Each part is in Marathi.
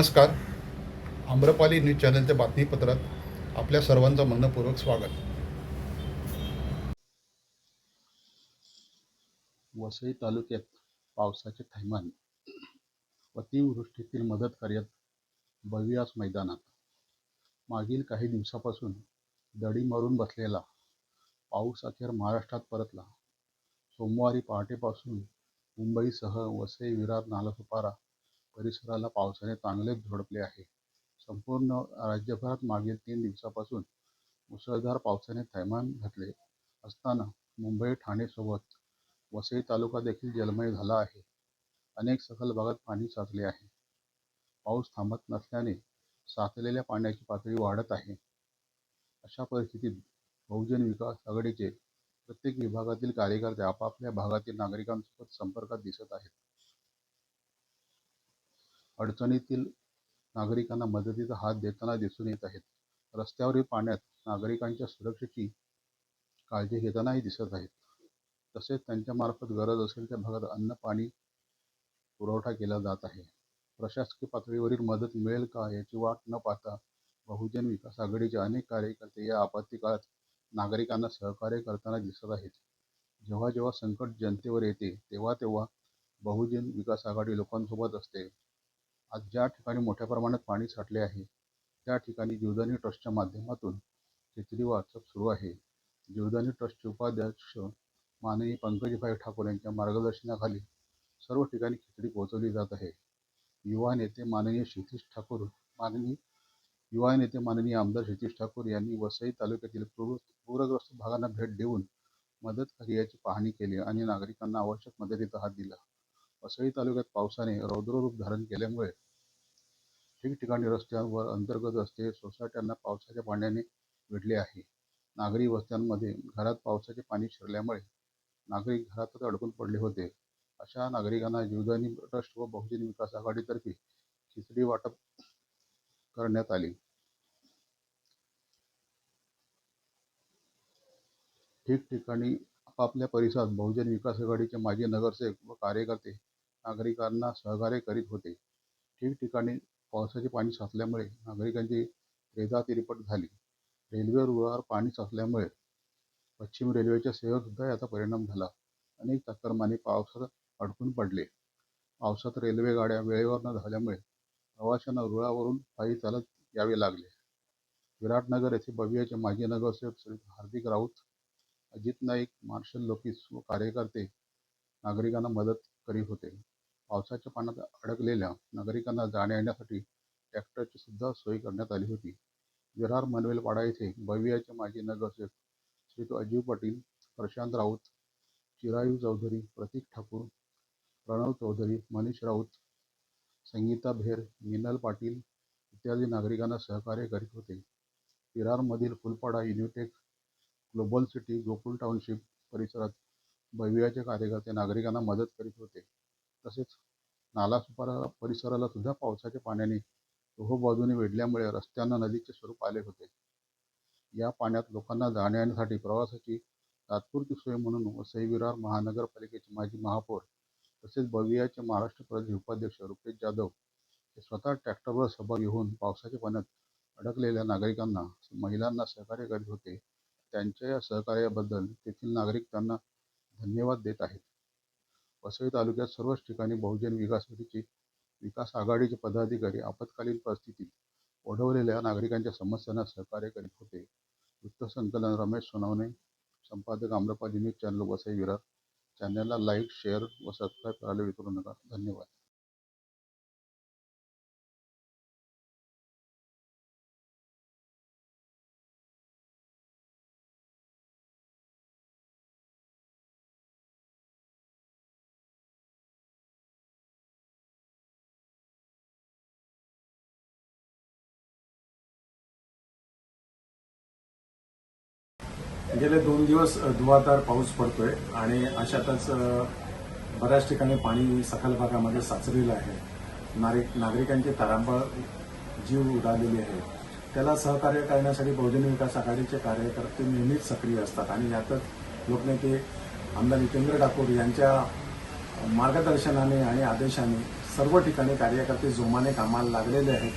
नमस्कार. आम्रपाली न्यूज चॅनलच्या बातमीपत्रात आपल्या सर्वांचं मनपूर्वक स्वागत. वसई तालुक्यात पावसाचे थैमान. अतिवृष्टीतील मदत कार्यात बवियास मैदानात. मागील काही दिवसापासून दडी मारून बसलेला पाऊस अखेर महाराष्ट्रात परतला. सोमवारी पहाटेपासून मुंबईसह वसई विरार नालासोपारा परिसराला पावसाने चांगलेच झोडपले आहे. संपूर्ण राज्यभरात मागील तीन दिवसापासून मुसळधार पावसाने थैमान घातले असताना मुंबई ठाणेसोबत वसई तालुका देखील जलमय झाला आहे. अनेक सखल भागात पाणी साचले आहे. पाऊस थांबत नसल्याने साचलेल्या पाण्याची पातळी वाढत आहे. अशा परिस्थितीत बहुजन विकास आघाडीचे प्रत्येक विभागातील कार्यकर्ते आपापल्या भागातील नागरिकांसोबत संपर्कात दिसत आहेत. अडचणीतील नागरिकांना मदतीचा हात देताना दिसून येत आहेत. रस्त्यावरील पाण्यात नागरिकांच्या सुरक्षेची काळजी घेतानाही दिसत आहेत. तसेच त्यांच्यामार्फत गरज असेल त्या भागात अन्न पाणी पुरवठा केला जात आहे. प्रशासकीय पातळीवरील मदत मिळेल का याची वाट न पाहता बहुजन विकास आघाडीचे अनेक कार्यकर्ते या आपत्ती काळात नागरिकांना सहकार्य करताना दिसत आहेत. जेव्हा जेव्हा संकट जनतेवर येते तेव्हा तेव्हा बहुजन विकास आघाडी लोकांसोबत असते. आज ज्या ठिकाणी मोठ्या प्रमाणात पाणी साठले आहे त्या ठिकाणी जीवदानी ट्रस्टच्या माध्यमातून खिचडी वाटप सुरू आहे. जीवदानी ट्रस्टचे उपाध्यक्ष माननीय पंकजीभाई ठाकूर यांच्या मार्गदर्शनाखाली सर्व ठिकाणी खिचडी पोहोचवली जात आहे. युवा नेते माननीय क्षितिश ठाकूर माननीय युवा नेते माननीय आमदार क्षितिश ठाकूर यांनी वसई तालुक्यातील पूर पूरग्रस्त भागांना भेट देऊन मदत कार्याची पाहणी केली आणि नागरिकांना आवश्यक मदतीचा हात दिला. वसई तालुक्यात पावसाने रौद्ररूप धारण केल्यामुळे ठिकठिकाणी रस्त्यांवर अंतर्गत रस्ते सोसायट्यांना पावसाच्या पाण्याने वेढले आहे. नागरी वस्त्यांमध्ये घरात पावसाचे पाणी शिरल्यामुळे नागरिक घरातच अडकून पडले होते. अशा नागरिकांना जीवदानी ट्रस्ट व बहुजन विकास आघाडीतर्फे खिचडी वाटप करण्यात आली. ठिकठिकाणी आपापल्या परिसरात बहुजन विकास आघाडीचे माजी नगरसेवक व कार्यकर्ते नागरिकांना सहकार्य करीत होते. ठिकठिकाणी पावसाचे पाणी साचल्यामुळे नागरिकांची रेदा तिरपट झाली. रेल्वे रुळावर पाणी साचल्यामुळे पश्चिम रेल्वेच्या सेवेवर सुद्धा याचा परिणाम झाला. अनेक चाकरमानी पावसात अडकून पडले. पावसात रेल्वे गाड्या वेळेवर न झाल्यामुळे प्रवाशांना रुळावरून पायी चालत यावे लागले. विराटनगर येथे बवियाचे माजी नगरसेवक श्री हार्दिक राऊत अजित नाईक मार्शल लोकिस व कार्यकर्ते नागरिकांना मदत करीत होते. पावसाच्या पाण्यात अडकलेल्या नागरिकांना जाण्या येण्यासाठी ट्रॅक्टरची सुद्धा सोय करण्यात आली होती. विरार मनवेलपाडा येथे बवियाचे माजी नगरसेवक श्री अजीव पाटील प्रशांत राऊत चिरायू चौधरी प्रतीक ठाकूर प्रणव चौधरी मनीष राऊत संगीता भेर मिनल पाटील इत्यादी नागरिकांना सहकार्य करीत होते. विरारमधील Phulpada Unitech global city Gokul township परिसरात बवियाचे कार्यकर्ते नागरिकांना मदत करीत होते. तसेच नालासुपारा परिसराला सुद्धा पावसाच्या पाण्याने बाजूने वेढल्यामुळे रस्त्यांना नदीचे स्वरूप आले होते. या पाण्यात लोकांना जाण्या येण्यासाठी प्रवासाची तात्पुरती सोय म्हणून वसई विरार महानगरपालिकेचे माजी महापौर तसेच बवियाचे महाराष्ट्र प्रदेश उपाध्यक्ष रुपेश जाधव हे स्वतः ट्रॅक्टरवर सहभागी होऊन पावसाच्या पाण्यात अडकलेल्या नागरिकांना महिलांना सहकार्य करीत होते. त्यांच्या या सहकार्याबद्दल तेथील नागरिक त्यांना धन्यवाद देत आहेत. वसई तालुक्यात सर्वच ठिकाणी बहुजन विकास विकास आघाडीचे पदाधिकारी आपत्कालीन परिस्थितीत ओढवलेल्या नागरिकांच्या समस्यांना सहकार्य करीत होते. वृत्तसंकलन रमेश सोनवणे संपादक आम्रपाली न्यूज चॅनल वसई विरार. चॅनलला लाईक शेअर व सबस्क्राईब करायला विसरू नका. धन्यवाद. गेले दोन दिवस धुवाधार पाऊस पडतोय आणि अशातच बऱ्याच ठिकाणी पाणी सखल भागामध्ये साचलेलं आहे. नागरिक नागरिकांची तारांबळ जीव उडालेली आहे. त्याला सहकार्य करण्यासाठी बहुजन विकास आघाडीचे कार्यकर्ते नेहमीच सक्रिय असतात आणि यातच लोकनेते आमदार जितेंद्र ठाकूर यांच्या मार्गदर्शनाने आणि आदेशाने सर्व ठिकाणी कार्यकर्ते जोमाने कामाला लागलेले आहेत.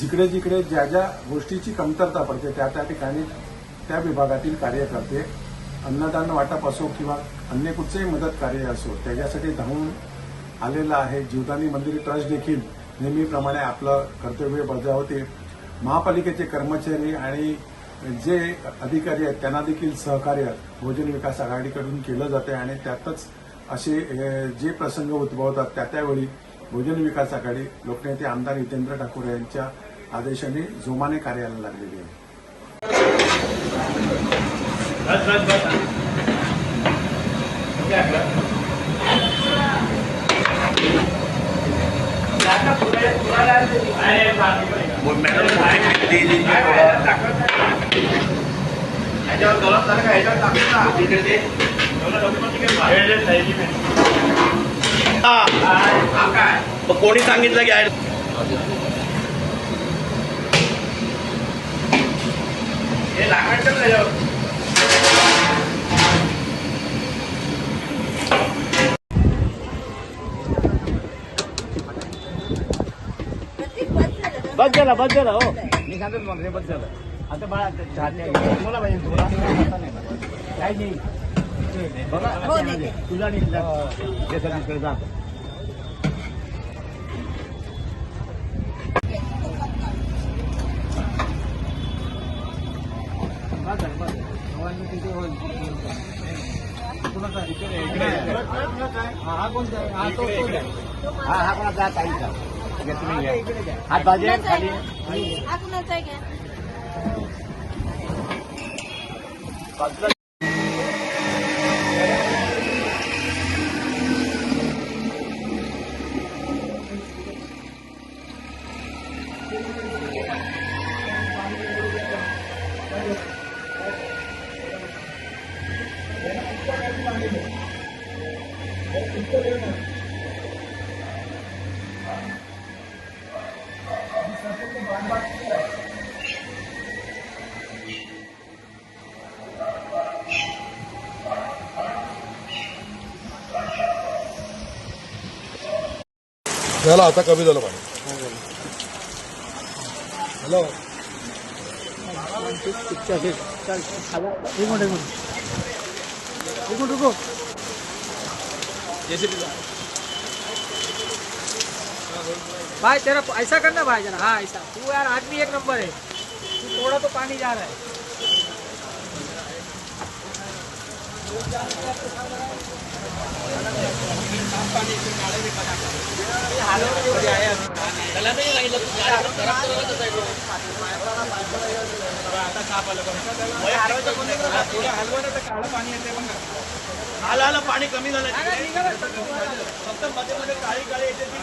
जिकडे जिकडे ज्या ज्या गोष्टीची कमतरता पडते त्या त्या ठिकाणी त्या विभागातील कार्यकर्ते अन्नदान वाटप असो किंवा अन्य कुठचंही मदत कार्य असो त्याच्यासाठी धावून आलेला आहे जीवदानी मंदिर ट्रस्ट देखील. नेहमीप्रमाणे आपलं कर्तव्य बजावते. महापालिकेचे कर्मचारी आणि जे अधिकारी आहेत त्यांना देखील सहकार्य भोजन विकास आघाडीकडून केलं जाते आणि त्यातच असे जे प्रसंग उद्भवतात त्या त्यावेळी भोजन विकास आघाडी लोकनेते आमदार हितेंद्र ठाकूर यांच्या आदेशाने जोमाने कार्याला लागलेली आहे. Lên, lên, lên. Đúng ra rồi. một mẹ một cái đi đi đi hãy cho tôi lắp đặt cái này cho tặng ra đi đi đi tôi nó đóng cái cái này lên này đi mày à. À cái cô đi sang kia ra cái để lại cái chân này được. झाला बस झाला हो. मी सांगतो तुम्हाला हे बस झालं. आता बाळा मला पाहिजे तुला काय नाही बघा तुला नाही ते सर्विसकडे जा हा हा कोणाचा ताईचा. घ्या तुम्ही घ्या. हात बाजू खाली. हा कुणाचा आहे घ्या. बाजूला झालं आता कमी झालं पाणी हॅलो. भाई, तेरा ऐसा करना भाई जरा. हाँ ऐसा. तू यार आदमी एक नंबर है. तू थोड़ा तो पानी जा रहा है. आलं आलं पाणी कमी झालं फक्त मध्ये मध्ये काळी काळी येते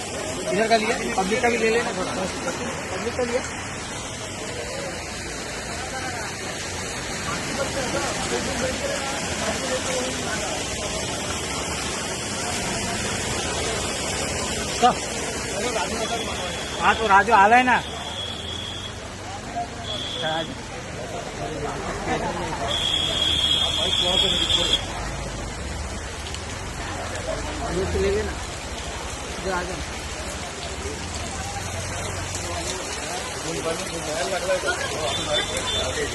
इधर का लिया पब्लिक का भी ले लेना। थोड़ा पब्लिक का लिया। हाँ तो राजू आलाय ना। राजू। ले लेना जो आ जाओ किती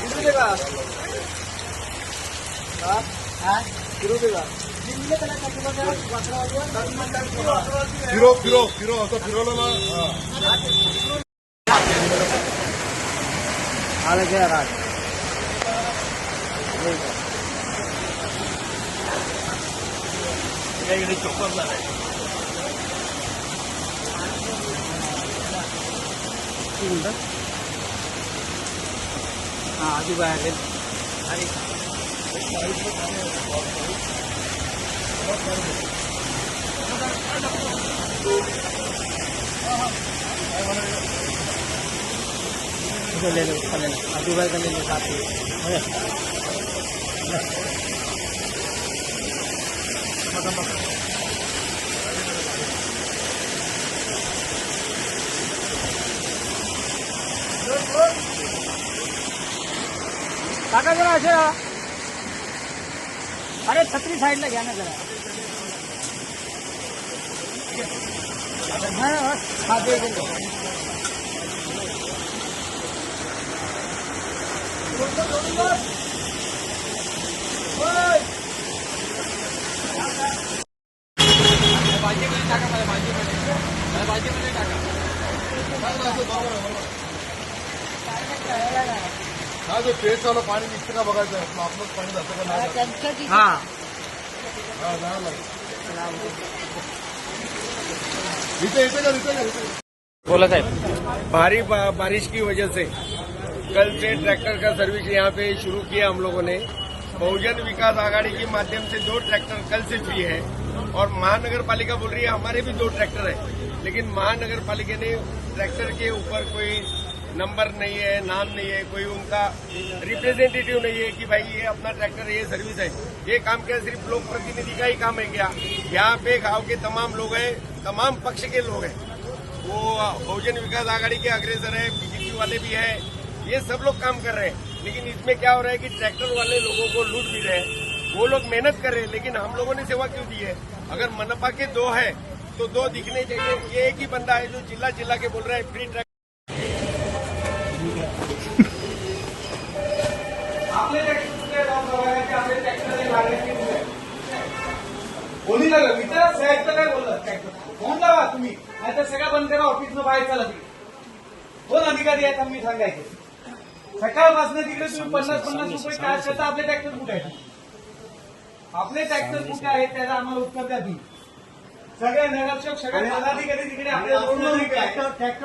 रुपये का किती रुपये का फिरो फिरो फिरो असं फिरवलं ना हा. आलं गेला राज इकडे चोपर झालाय हा आजू बाहेर आणि इधर ले लो ऊपर ले लो आजू बाहर का ले लो साथ में काका जरा असे राहा. अरे छत्री साईडला घ्या ना जरा हा, हा, हा, दे, दे, दे. भाजीमध्ये टाका मला भाजीमध्ये मला भाजीमध्ये टाका हा जो टेस्टवालं पाणी निघतं का बघायचं आपलंच पाणी जातं का नाही जातं. हा. हा, जायला लागेल. इथे इथे का इथे का इथे बोला साहेब. भारी बा, बारिश की वजह से कल से ट्रैक्टर का सर्विस यहाँ पे शुरू किया हम लोगों ने। बहुजन विकास आघाड़ी के माध्यम से दो ट्रैक्टर कल से फ्री है और महानगर पालिका बोल रही है हमारे भी दो ट्रैक्टर है। लेकिन महानगर पालिका ने ट्रैक्टर के ऊपर कोई नंबर नहीं है, नाम नहीं है, कोई उनका रिप्रेजेंटेटिव नहीं है कि भाई ये अपना ट्रैक्टर ये सर्विस है। ये काम क्या सिर्फ़ लोक प्रतिनिधि का ही काम है क्या? यहाँ पे गाँव के तमाम लोग हैं, तमाम पक्ष के लोग हैं। वो बहुजन विकास आघाड़ी के अग्रेसर है बीजेपी वाले भी है, ये सब लोग काम कर रहे हैं। लेकिन इसमें क्या हो रहा है कि ट्रैक्टर वाले लोगों को लूट भी रहे हैं। वो लोग मेहनत कर रहे हैं, लेकिन हम लोगों ने सेवा क्यों दी है? अगर मनपा के दो है तो दो दिखने चाहिए। ये एक ही बंदा है जो चिल्ला चिल्ला के बोल रहा है फ्री कोणी लागलं विचारा साहेब तर काय बोललं टॅक्टर फोन लावा तुम्ही. नाही तर सगळं बंद करा ऑफिसनं बाहेर चला तिकडे कोण अधिकारी आहेत आम्ही सांगायचे. सकाळपासून तिकडे तुम्ही पन्नास पन्नास रुपये चार्ज करता आपले ट्रॅक्टर कुठे आहेत? आपले ट्रॅक्टर कुठे आहेत? त्याला आम्हाला उत्तर द्या तुम्ही. सगळे नगरसेवक सगळे पदाधिकारी तिकडे आपल्या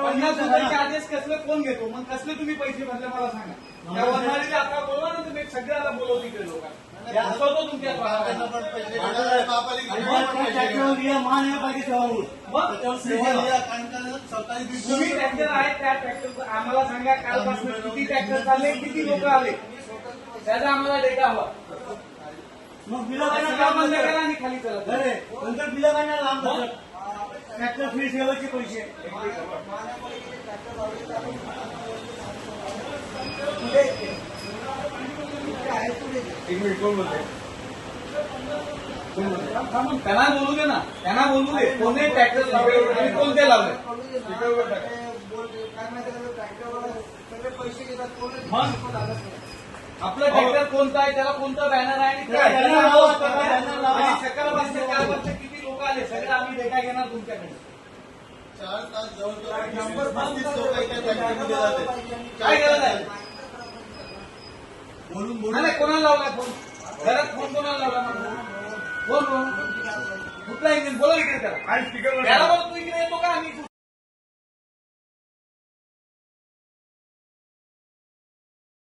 पन्नास रुपये चार्जेस कसले कोण घेतो? मग कसले तुम्ही पैसे भरले मला सांगा. त्या वनवाडीला आता बोलवा ना तुम्ही सगळ्याला बोलव तिकडे लोकांना. हसवतो तुमच्या तुम्ही ट्रॅक्टर आहेत त्या ट्रॅक्टर आम्हाला सांगा कालपासून किती ट्रॅक्टर चालले किती लोक आले? त्याचा आम्हाला डेटा हवा. मग काय आणि खाली चला अरे नंतर बिलं काय नाही लांब. ट्रॅक्टर फ्री सेवाचे पैसे? थांबून त्यांना बोलू दे ना. त्यांना बोलू दे. कोणते ट्रॅक्टर लावले? कोणते लावले? मग? आपलं ट्रॅक्टर कोणतं आहे? त्याला कोणतं बॅनर आहे? आणि काय? लावा, लावा. आणि सकाळपासून किती लोक आले? सगळं आम्ही डेटा घेणार तुमच्याकडे. काय गरज आहे नाही, नाही, कोणाला लावला फोन घरात फोन कोणाला लावला? मग? फोन कोण कुठला इंजिन बोला इकडे त्याला. त्याला बोल तू इकडे